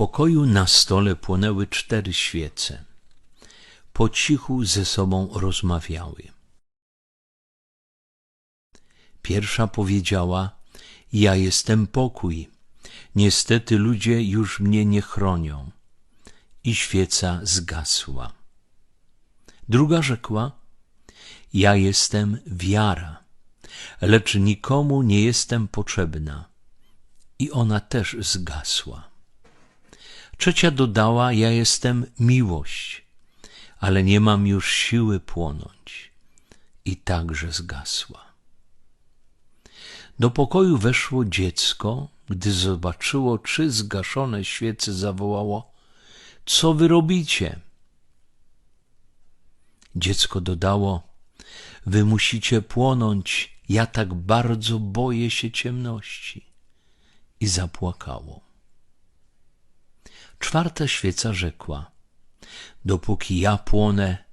pokoju na stole płonęły cztery świece. Po cichu ze sobą rozmawiały. Pierwsza powiedziała: Ja jestem pokój. Niestety ludzie już mnie nie chronią. I świeca zgasła. Druga rzekła: Ja jestem wiara, lecz nikomu nie jestem potrzebna. I ona też zgasła. Trzecia dodała: Ja jestem miłość, ale nie mam już siły płonąć. I także zgasła. Do pokoju weszło dziecko, gdy zobaczyło trzy zgaszone świece, zawołało: Co wy robicie? Dziecko dodało: Wy musicie płonąć, ja tak bardzo boję się ciemności. I zapłakało. Czwarta świeca rzekła: Dopóki ja płonę,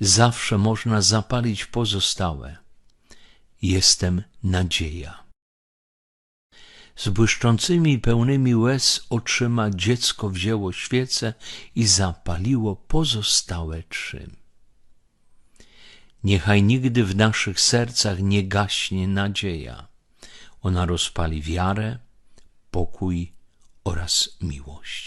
zawsze można zapalić pozostałe. Jestem nadzieja. Z błyszczącymi i pełnymi łez oczyma dziecko wzięło świecę i zapaliło pozostałe trzy. Niechaj nigdy w naszych sercach nie gaśnie nadzieja. Ona rozpali wiarę, pokój oraz miłość.